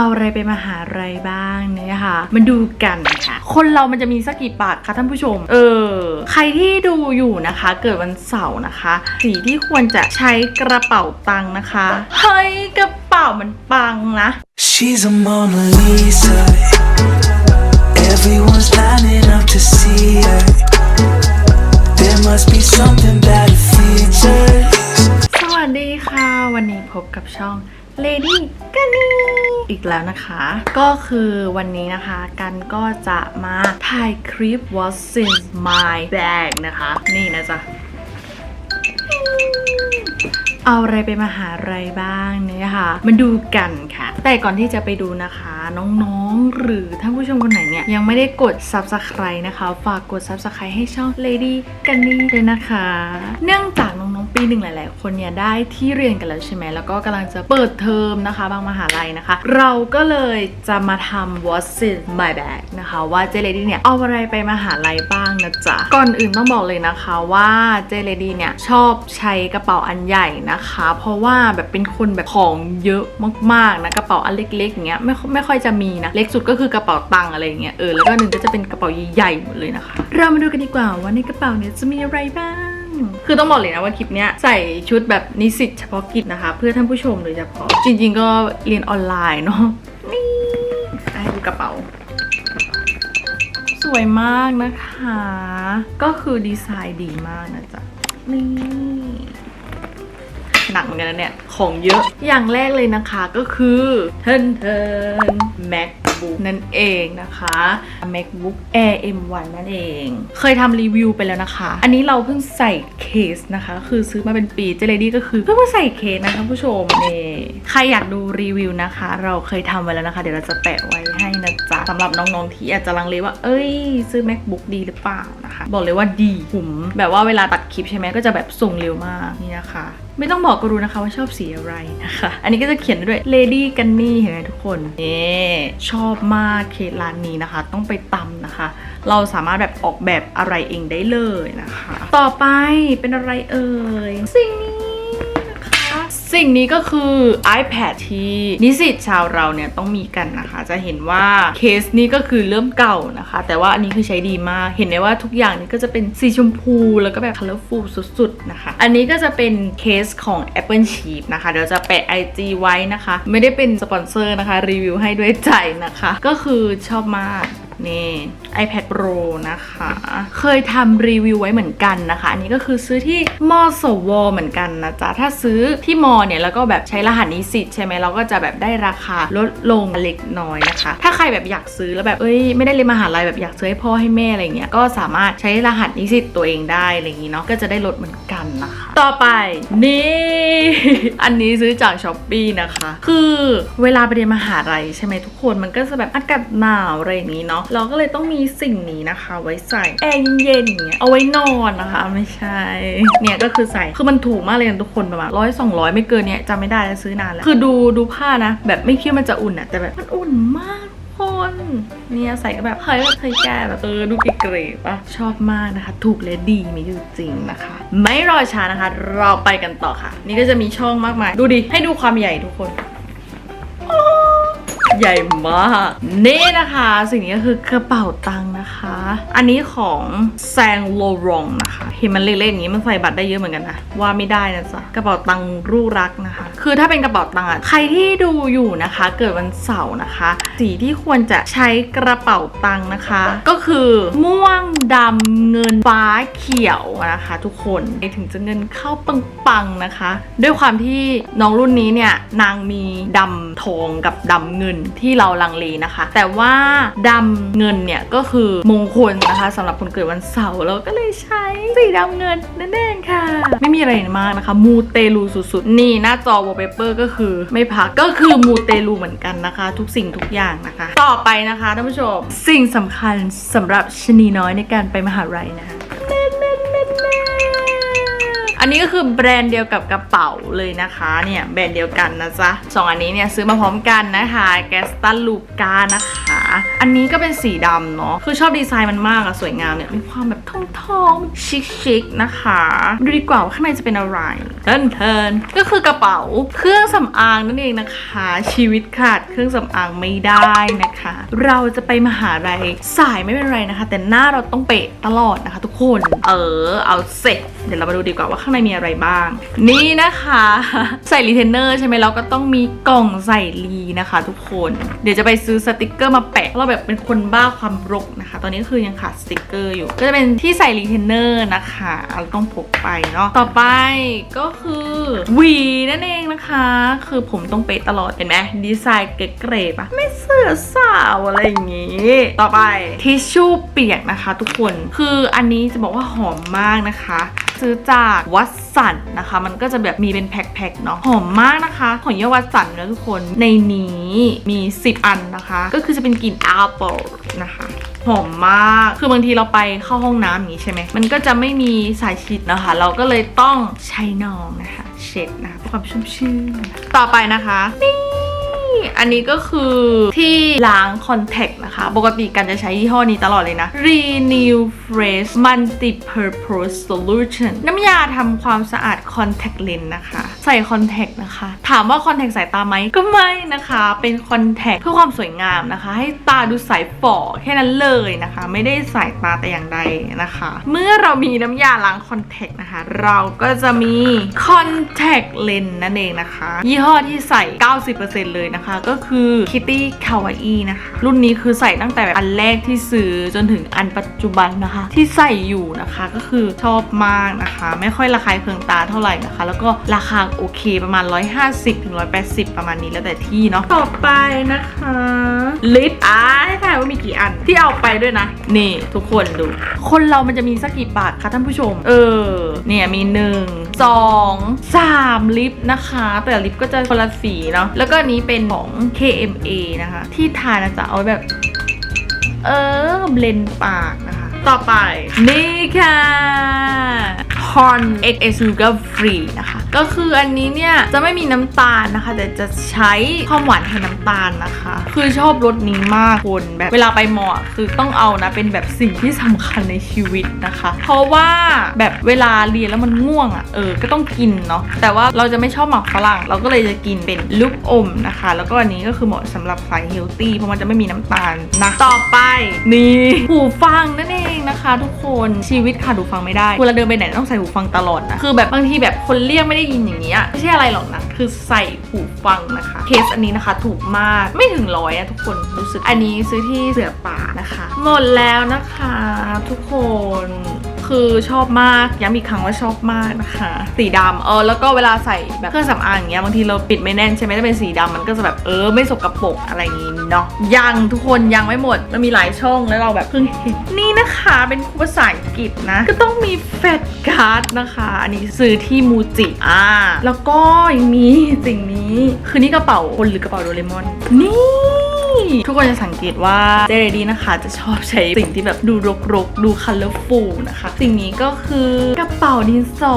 เอาอะไรไปมหาลัยบ้างเนี่ยค่ะมาดูกันค่ะ คนเรามันจะมีสักกี่ปากคะท่านผู้ชม เออ ใครที่ดูอยู่นะคะ เกิดวันเสาร์นะคะ สีที่ควรจะใช้กระเป๋าตังค์นะคะ เฮ้ยกระเป๋ามันปังนะ She's a Mona Lisa. Everyone's lining up to see her. There must be something about her features. สวัสดีค่ะ วันนี้พบกับช่อง Lady กันนี่ อีกแล้วนะคะ ก็คือวันนี้นะคะกันก็จะมาถ่ายคลิป What's in my bag นะคะ นี่นะจ๊ะ เอาอะไรไปมหาลัยบ้างเนี่ยค่ะ มาดูกันค่ะ แต่ก่อนที่จะไปดูนะคะ น้องๆ หรือท่านผู้ชมคนไหนเนี่ยยังไม่ได้กด subscribe นะคะ ฝากกด subscribe ให้ช่อง Lady กันนี่ด้วยนะคะ เนื่องจากน้องๆ ปีหนึ่งหลาย ๆ คนเนี่ยได้ที่เรียนกันแล้วใช่ไหมแล้วก็กำลังจะเปิดเทอมนะคะ บางมหาลัยนะคะ เราก็เลยจะมาทำ What's in my bag นะคะว่าเจเลดี้เนี่ยเอาอะไรไปมหาลัยบ้างนะจ๊ะก่อนอื่นต้องบอกเลยนะคะว่าเจเลดี้เนี่ยชอบใช้กระเป๋าอันใหญ่นะคะ เพราะว่าแบบเป็นคนแบบของเยอะมากๆนะกระเป๋าอันเล็กๆอย่างเงี้ยไม่ไม่ค่อยจะมีนะเล็กสุดก็คือกระเป๋าตังค์อะไรเงี้ยเออแล้วก็หนึ่งก็จะเป็นกระเป๋าใหญ่ๆหมดเลยนะคะ เรามาดูกันดีกว่าว่าในกระเป๋าเนี่ยจะมีอะไรบ้างคือต้องบอกเลยนะว่าคลิปเนี้ยใส่ชุดแบบนิสิตเฉพาะกิจนะคะ เพื่อท่านผู้ชมโดยเฉพาะจริง ๆ ก็เรียนออนไลน์เนาะนี่ให้ดูกระเป๋า สวยมากนะคะ ก็คือดีไซน์ดีมากนะจ๊ะนี่ นักเหมือนกันนะเนี่ย ของเยอะ อย่างแรกเลยนะคะก็คือเทินเทิน MacBook นั่นเองนะคะ MacBook Air M1 นั่นเอง เคยทำรีวิวไปแล้วนะคะ อันนี้เราเพิ่งใส่เคสนะคะ คือซื้อมาเป็นปีเจเลดี้ก็คือ เพิ่งมาใส่เคสนะคะผู้ชมนี่ใครอยากดูรีวิวนะคะ เราเคยทำไว้แล้วนะคะ เดี๋ยวเราจะแปะไว้ ให้นะจ๊ะสำหรับน้องๆที่อาจจะลังเลว่า เอ้ย ซื้อ MacBook ดีหรือเปล่านะคะ บอกเลยว่าดีผม แบบว่าเวลาตัดคลิปใช่ไหมก็จะแบบส่งเร็วมากนี่นะคะไม่ต้องบอกก็รู้นะคะว่าชอบสีอะไรนะคะ อันนี้ก็จะเขียนด้วย Lady กันนี่เห็นไหมทุกคนนี่ชอบมากเคสร้านนี้นะคะ ต้องไปตำนะคะ เราสามารถแบบออกแบบอะไรเองได้เลยนะคะ ต่อไปเป็นอะไรเอ่ยสิ่งนี้ สิ่งนี้ก็คือ iPad ที่นิสิตชาวเราเนี่ยต้องมีกันนะคะ จะเห็นว่าเคสนี้ก็คือเริ่มเก่านะคะ แต่ว่าอันนี้คือใช้ดีมาก เห็นได้ว่าทุกอย่างนี่ก็จะเป็นสีชมพูแล้วก็แบบ colorful สุดๆนะคะ อันนี้ก็จะเป็นเคสของ Apple Sheep นะคะเดี๋ยวจะแปะ IG ไว้นะคะ ไม่ได้เป็นสปอนเซอร์นะคะ รีวิวให้ด้วยใจนะคะ ก็คือชอบมากนี่ iPad Pro นะคะ เคยทำรีวิวไว้เหมือนกันนะคะ อันนี้ก็คือซื้อที่มอสวเหมือนกันนะจ๊ะ ถ้าซื้อที่มอเนี่ยแล้วก็แบบใช้รหัสนิสิตใช่ไหมเราก็จะแบบได้ราคาลดลงเล็กน้อยนะคะ ถ้าใครแบบอยากซื้อแล้วแบบเอ้ยไม่ได้เรียนมหาลัยแบบอยากซื้อให้พ่อให้แม่อะไรเงี้ยก็สามารถใช้รหัสนิสิตตัวเองได้อะไรอย่างงี้เนาะก็จะได้ลดเหมือนกันนะคะ ต่อไปนี่ อันนี้ซื้อจากช้อปปีนะคะ คือเวลาไปเรียนมหาลัยใช่ไหมทุกคนมันก็จะแบบอากาศหนาวอะไรอย่างนี้เนาะเราก็เลยต้องมีีสิ่งนี้นะคะ ไว้ใส่แอร์เย็นๆอย่างเงี้ยเอาไว้นอนนะคะ ไม่ใช่ เนี่ยก็คือใส่คือมันถูกมากเลยนะทุกคนประมาณร้อยสองร้อยไม่เกินเนี้ยจำไม่ได้แล้วซื้อนานแล้ว คือดูดูผ้านะ แบบไม่คิดมันจะอุ่นอะแต่แบบมันอุ่นมากทุกคนเนี่ยใส่ก็แบบเฮ้ยแบบเฮ้ยแกแบบเออดูเก๋ๆปะชอบมากนะคะ ถูกและดีมีอยู่จริงนะคะ ไม่รอช้านะคะ เราไปกันต่อค่ะ นี่ก็จะมีช่องมากมาย ดูดิให้ดูความใหญ่ทุกคน ใหญ่มาก นี่นะคะ สิ่งนี้ก็คือกระเป๋าตังค์นะคะ อันนี้ของแซงโลรองนะคะเห็นมันเล็กๆอย่างนี้มันใส่บัตรได้เยอะเหมือนกันนะ ว่าไม่ได้นะจ๊ะ กระเป๋าตังค์รูรักนะคะ คือถ้าเป็นกระเป๋าตังค์อะใครที่ดูอยู่นะคะ เกิดวันเสาร์นะคะ สีที่ควรจะใช้กระเป๋าตังค์นะคะ ก็คือม่วงดำเงินฟ้าเขียวนะคะ ทุกคนถึงจะเงินเข้าปังๆนะคะ ด้วยความที่น้องรุ่นนี้เนี่ยนางมีดำทองกับดำเงินที่เราลังเลนะคะ แต่ว่าดำเงินเนี่ยก็คือมงคลนะคะสำหรับคนเกิดวันเสาร์เราก็เลยใช้สีดำเงินนั่นเองค่ะ ไม่มีอะไรมากนะคะ มูเตลูสุดๆ นี่หน้าจอวอลเปเปอร์ก็คือไม่พักก็คือมูเตลูเหมือนกันนะคะ ทุกสิ่งทุกอย่างนะคะ ต่อไปนะคะท่านผู้ชม สิ่งสำคัญสำหรับชนีน้อยในการไปมหาลัยนะคะ อันนี้ก็คือแบรนด์เดียวกับกระเป๋าเลยนะคะเนี่ยแบรนด์เดียวกันนะจ๊ะสองอันนี้เนี่ยซื้อมาพร้อมกันนะคะแกสตันลูกานะคะ อันนี้ก็เป็นสีดำเนาะคือชอบดีไซน์มันมากอะสวยงามเนี่ยมีความแบบทองทองๆชิคๆนะคะดูดีกว่าว่าข้างในจะเป็นอะไรเทินเทินก็คือกระเป๋าเครื่องสำอางนั่นเองนะคะ ชีวิตขาดเครื่องสำอางไม่ได้นะคะ เราจะไปมหาลัยสายไม่เป็นไรนะคะ แต่หน้าเราต้องเป๊ะตลอดนะคะ ทุกคน เออเอาเสร็จ เดี๋ยวเรามาดูดีกว่าว่าข้างในมีอะไรบ้าง นี่นะคะ ใส่รีเทนเนอร์ใช่ไหมเราก็ต้องมีกล่องใส่รีนะคะ ทุกคน เดี๋ยวจะไปซื้อสติกเกอร์มาแปะเพราะเราแบบเป็นคนบ้าความรกนะคะ ตอนนี้คือยังขาดสติกเกอร์อยู่ ก็จะเป็นที่ใส่รีเทนเนอร์นะคะเราต้องพกไปเนาะต่อไปก็คือหวีนั่นเองนะคะ คือผมต้องเป๊ะตลอดเห็นไหมดีไซน์เก๋ๆปะไม่เสือสาวอะไรอย่างงี้ ต่อไปทิชชู่เปียกนะคะ ทุกคนคืออันนี้จะบอกว่าหอมมากนะคะซื้อจากวัดสันนะคะ มันก็จะแบบมีเป็นแพ็คๆเนาะหอมมากนะคะ ของยี่ห้อวัดสันนะทุกคนในนี้มี 10 อันนะคะ ก็คือจะเป็นกลิ่นแอปเปิลนะคะหอมมาก คือบางทีเราไปเข้าห้องน้ำอย่างนี้ใช่ไหม มันก็จะไม่มีสายชิดนะคะ เราก็เลยต้องใช้นองนะคะ เช็ดนะคะเพื่อความชุ่มชื่น ต่อไปนะคะนี่ อันนี้ก็คือที่ล้างคอนแทคนะคะ ปกติกันจะใช้ยี่ห้อนี้ตลอดเลยนะ Renew Fresh Multi Purpose Solution น้ำยาทำความสะอาดคอนแทคเลนส์นะคะ ใส่คอนแทคนะคะ ถามว่าคอนแทคสายตาไหมก็ไม่นะคะ เป็นคอนแทคเพื่อความสวยงามนะคะ ให้ตาดูใสฝ่อแค่นั้นเลยนะคะ ไม่ได้สายตาแต่อย่างใดนะคะ เมื่อเรามีน้ำยาล้างคอนแทคนะคะ เราก็จะมีคอนแทคเลนส์นั่นเองนะคะ ยี่ห้อที่ใส่ 90%เลยนะคะ ก็คือ Kitty Kawaii นะคะ รุ่นนี้คือใส่ตั้งแต่แบบอันแรกที่ซื้อจนถึงอันปัจจุบันนะคะ ที่ใส่อยู่นะคะก็คือชอบมากนะคะ ไม่ค่อยระคายเคืองตาเท่าไหร่นะคะ แล้วก็ราคาโอเคประมาณ 150ถึง180 ประมาณนี้แล้วแต่ที่เนาะต่อไปนะคะลิปอ่าให้ทายว่ามีกี่อันที่เอาไปด้วยนะ นี่ทุกคนดู คนเรามันจะมีสักกี่ปากคะท่านผู้ชม เออ เนี่ยมีหนึ่งสองสามลิปนะคะ แต่ลิปก็จะคนละสีเนาะแล้วก็อันนี้เป็นของ KMA นะคะ ที่ทานะจะเอาไว้แบบ เออเบลนปากนะคะต่อไป นี่ค่ะ Horn XS Sugar Free นะคะ ก็คืออันนี้เนี่ยจะไม่มีน้ำตาลนะคะ แต่จะใช้ความหวานแทนน้ำตาลนะคะ คือชอบรสนี้มากคนแบบเวลาไปมอคือต้องเอานะเป็นแบบสิ่งที่สำคัญในชีวิตนะคะ เพราะว่าแบบเวลาเรียนแล้วมันง่วงอะ่ะเออก็ต้องกินเนาะแต่ว่าเราจะไม่ชอบหมักฝรั่ง เราก็เลยจะกินเป็นลูกอมนะคะ แล้วก็อันนี้ก็คือเหมาะสำหรับสายเฮลตี้เพราะมันจะไม่มีน้ำตาลนะต่อไปนี่หูฟังนั่นเองนะคะ ทุกคนชีวิตขาดหูฟังไม่ได้เวลาเดินไปไหนต้องใส่หูฟังตลอดนะคือแบบบางทีแบบคนเรียกไม่ได้ยินอย่างเงี้ยไม่ใช่อะไรหรอกนะ คือใส่หูฟังนะคะ เคสอันนี้นะคะถูกมากไม่ถึงร้อยนะทุกคนรู้สึก อันนี้ซื้อที่เสือป่านะคะ หมดแล้วนะคะ ทุกคน คือชอบมากย้ำอีกครั้งว่าชอบมากนะคะ สีดำเออแล้วก็เวลาใส่แบบเครื่องสำอางอย่างเงี้ยบางทีเราปิดไม่แน่นใช่ไหมถ้าเป็นสีดำมันก็จะแบบเออไม่สกปรกอะไรอย่างงี้เนาะยังทุกคนยังไม่หมดมันมีหลายช่องแล้วเราแบบเพิ่งเห็นนี่นะคะเป็นภาษาอังกฤษนะ ก็ต้องมีแฟตการ์ดนะคะ อันนี้ซื้อที่มูจิอ่าแล้วก็ยังมีสิ่งนี้คือนี่กระเป๋าคนหรือกระเป๋าโดเรมอนนี่ ทุกคนจะสังเกตว่าเจเรดีนะคะ จะชอบใช้สิ่งที่แบบดูรกๆ ดูคัลเลอร์ฟูลนะคะ สิ่งนี้ก็คือกระเป๋าดินสอ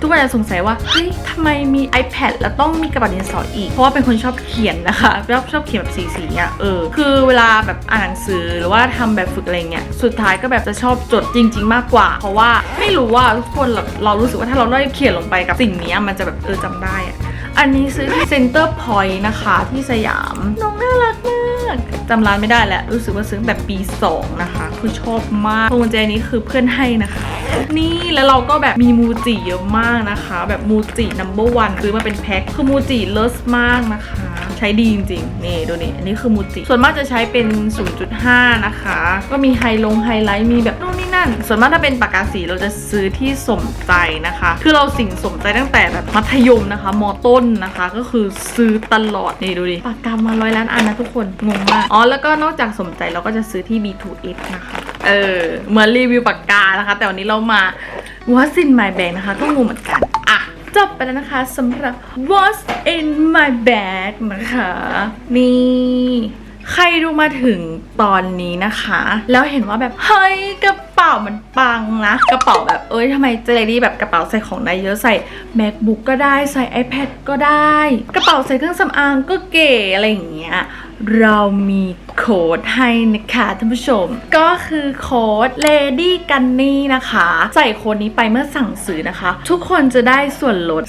ทุกคนจะสงสัยว่าเฮ้ยทำไมมี iPad แล้วต้องมีกระเป๋าดินสออีก เพราะว่าเป็นคนชอบเขียนนะคะชอบชอบเขียนแบบสีๆอะเออคือเวลาแบบอ่านหนังสือหรือว่าทำแบบฝึกอะไรเงี้ยสุดท้ายก็แบบจะชอบจดจริง ๆ มากกว่า เพราะว่าไม่รู้ว่าทุกคนเราเรารู้สึกว่าถ้าเราได้เขียนลงไปกับสิ่งนี้มันจะแบบเออจำได้อะอันนี้ซื้อที่ Center Point นะคะที่สยาม น้องน่ารักมาก จำร้านไม่ได้แล้วรู้สึกว่าซื้อแต่ปี 2 นะคะ คือชอบมากพวงกุญแจนี้คือเพื่อนให้นะคะ นี่แล้วเราก็แบบมีมูจิเยอะมากนะคะ แบบมูจินัมเบอร์วันซื้อมาเป็นแพ็คคือมูจิเลิศมากนะคะ ใช้ดีจริงๆ นี่ดูนี่อันนี้คือมูจิ ส่วนมากจะใช้เป็น 0.5 นะคะ ก็มีไฮลงไฮไลท์มีแบบนู่นนี่นั่น ส่วนมากถ้าเป็นปากกาสีเราจะซื้อที่สมใจนะคะ คือเราสิ่งสมใจตั้งแต่แบบมัธยมนะคะมต้นนะคะ ก็คือซื้อตลอด นี่ดูดิปากกามาร้อยล้านอันนะทุกคนงงมากอ๋อแล้วก็นอกจากสมใจเราก็จะซื้อที่ B2S นะคะเออเหมือนรีวิวปากกานะคะ แต่วันนี้เรามา What's in my bag นะคะก็งงเหมือนกัน จบไปแล้วนะคะสำหรับ What's in my bag นะคะ นี่ใครดูมาถึงตอนนี้นะคะ แล้วเห็นว่าแบบเฮ้ยกระเป๋าป๋ามันปังนะกระเป๋าแบบเอ้ยทำไมเจเลดี้แบบกระเป๋าใส่ของได้เยอะใส่ macbook ก็ได้ใส่ ipad ก็ได้ กระเป๋าใส่เครื่องสำอางก็เก๋อะไรอย่างเงี้ยเรามีโค้ดให้นะคะท่านผู้ชม ก็คือโค้ด Lady g u n n y นะคะ ใส่โค้ดนี้ไปเมื่อสั่งซื้อนะคะ ทุกคนจะได้ส่วนลด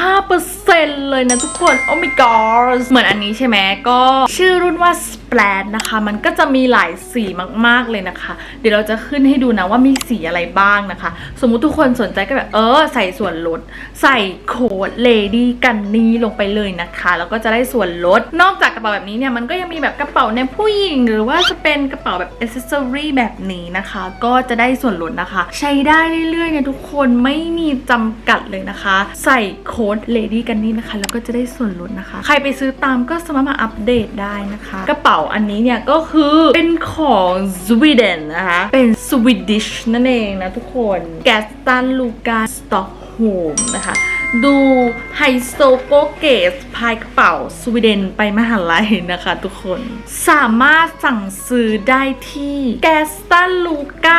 15%เลยนะทุกคน โอ้ my god เหมือนอันนี้ใช่ไหมก็ชื่อรุ่นว่า Splash นะคะ มันก็จะมีหลายสีมากๆเลยนะคะ เดี๋ยวเราจะขึ้นให้ดูนะว่ามีสีอะไรบ้างนะคะ สมมุติทุกคนสนใจก็แบบเออ ใส่ส่วนลด ใส่โค้ด Lady g u n n y ลงไปเลยนะคะ แล้วก็จะได้ส่วนลด นอกจากกระเป๋าแบบนี้เนี่ยมันก็ยังมีแบบกระเป๋าในผู้หญิง หรือว่าจะเป็นกระเป๋าแบบ accessory แบบนี้นะคะ ก็จะได้ส่วนลดนะคะ ใช้ได้เรื่อยๆเนี่ยทุกคนไม่มีจำกัดเลยนะคะ ใส่โค้ด Lady g u n n y นะคะ แล้วก็จะได้ส่วนลดนะคะ ใครไปซื้อตามก็สามารถมาอัปเดตได้นะคะ กระเป๋าอันนี้เนี่ยก็คือเป็นของสวีเดนนะคะ เป็นสวีดิชนั่นเองนะทุกคนแกสตันลูกาสต็อกโฮมนะคะดูไฮโซโกเกสพายกระเป๋าสวีเดนไปมหาลัยนะคะทุกคน สามารถสั่งซื้อได้ที่ g a s t a l u c a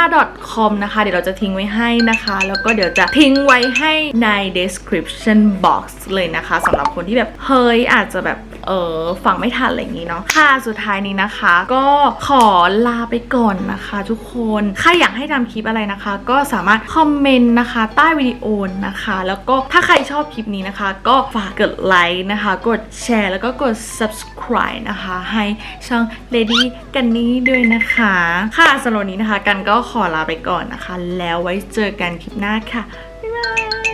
c o m นะคะ เดี๋ยวเราจะทิ้งไว้ให้นะคะ แล้วก็เดี๋ยวจะทิ้งไว้ให้ใน description box เลยนะคะสำหรับคนที่แบบ เฮ้ยอาจจะแบบ เออฟังไม่ทันอะไรอย่างนี้เนาะค่ะสุดท้ายนี้นะคะ ก็ขอลาไปก่อนนะคะ ทุกคนใครอยากให้ทำคลิปอะไรนะคะ ก็สามารถคอมเมนต์นะคะ ใต้วิดีโอนะคะ แล้วก็ถ้าใครชอบคลิปนี้นะคะ ก็ฝากกดไลค์นะคะ กดแชร์แล้วก็กด subscribe นะคะ ให้ช่อง Lady กันนี้ด้วยนะคะ ค่ะสำหรับวันนี้นะคะ กันก็ขอลาไปก่อนนะคะ แล้วไว้เจอกันคลิปหน้าค่ะบ๊ายบาย